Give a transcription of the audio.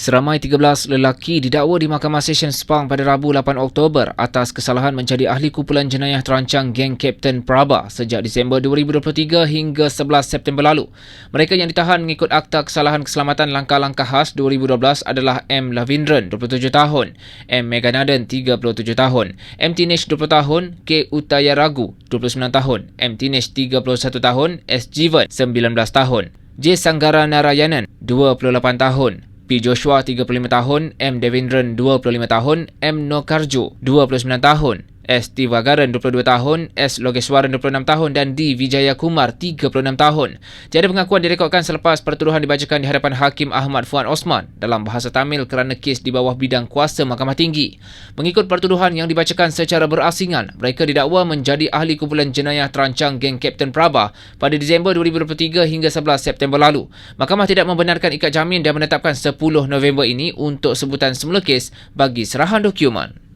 Seramai 13 lelaki didakwa di Mahkamah Session Sepang pada Rabu 8 Oktober atas kesalahan menjadi ahli kumpulan jenayah terancang geng Kapten Praba sejak Disember 2023 hingga 11 September lalu. Mereka yang ditahan mengikut Akta Kesalahan Keselamatan Langkah-Langkah Khas 2012 adalah M. Lavindran, 27 tahun, M. Meganaden, 37 tahun, M. Tinesh, 20 tahun, K. Utayaragu, 29 tahun, M. Tinesh, 31 tahun, S. Jivan, 19 tahun, J. Sanggara Narayanan, 28 tahun, P. Joshua 35 tahun, M. Devendran 25 tahun, M. Nokarjo 29 tahun, S. Tivagaran 22 tahun, S. Logeswaran 26 tahun dan D. Vijaya Kumar 36 tahun. Tiada pengakuan direkodkan selepas pertuduhan dibacakan di hadapan Hakim Ahmad Fuad Osman dalam bahasa Tamil kerana kes di bawah bidang kuasa Mahkamah Tinggi. Mengikut pertuduhan yang dibacakan secara berasingan, mereka didakwa menjadi ahli kumpulan jenayah terancang geng Kapten Praba pada Disember 2023 hingga 11 September lalu. Mahkamah tidak membenarkan ikat jamin dan menetapkan 10 November ini untuk sebutan semula kes bagi serahan dokumen.